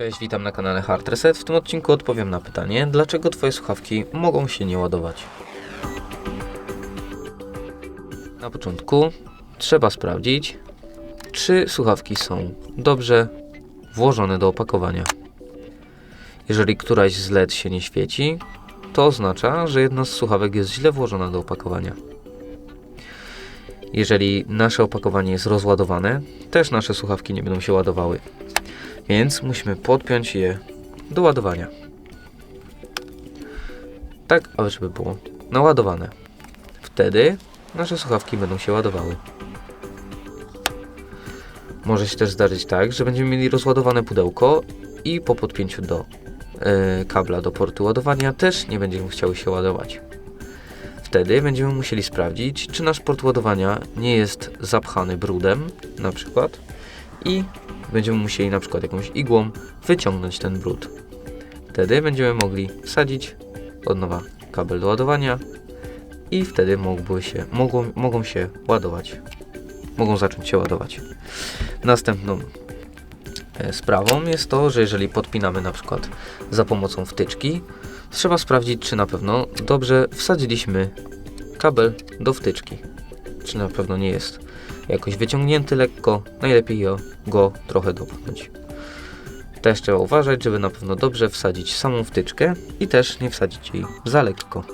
Cześć, witam na kanale Hard Reset. W tym odcinku odpowiem na pytanie, dlaczego Twoje słuchawki mogą się nie ładować. Na początku trzeba sprawdzić, czy słuchawki są dobrze włożone do opakowania. Jeżeli któraś z LED się nie świeci, to oznacza, że jedna z słuchawek jest źle włożona do opakowania. Jeżeli nasze opakowanie jest rozładowane, też nasze słuchawki nie będą się ładowały. Więc musimy podpiąć je do ładowania. Tak, aby żeby było naładowane. Wtedy nasze słuchawki będą się ładowały. Może się też zdarzyć tak, że będziemy mieli rozładowane pudełko i po podpięciu do e, kabla do portu ładowania też nie będziemy chciały się ładować. Wtedy będziemy musieli sprawdzić, czy nasz port ładowania nie jest zapchany brudem, na przykład, i będziemy musieli na przykład jakąś igłą wyciągnąć ten brud. Wtedy będziemy mogli wsadzić od nowa kabel do ładowania i wtedy mogły się, mogą, mogą się ładować. Mogą zacząć się ładować. Następną e, sprawą jest to, że jeżeli podpinamy na przykład za pomocą wtyczki, trzeba sprawdzić, czy na pewno dobrze wsadziliśmy kabel do wtyczki. Czy na pewno nie jest jakoś wyciągnięty lekko, najlepiej go, trochę dopchnąć. Też trzeba uważać, żeby na pewno dobrze wsadzić samą wtyczkę i też nie wsadzić jej za lekko.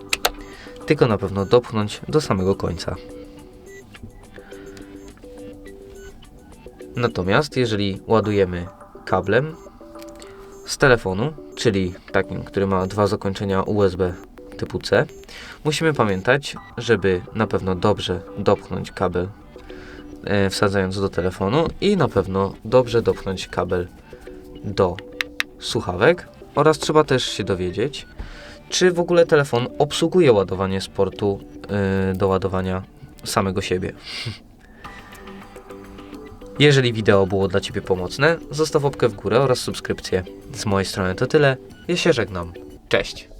Tylko na pewno dopchnąć do samego końca. Natomiast jeżeli ładujemy kablem z telefonu, czyli takim, który ma dwa zakończenia USB typu C, musimy pamiętać, żeby na pewno dobrze dopchnąć kabel e, wsadzając do telefonu i na pewno dobrze dopchnąć kabel do słuchawek oraz trzeba też się dowiedzieć, czy w ogóle telefon obsługuje ładowanie z portu e, do ładowania samego siebie. Jeżeli wideo było dla Ciebie pomocne, zostaw łapkę w górę oraz subskrypcję. Z mojej strony to tyle. Ja się żegnam. Cześć!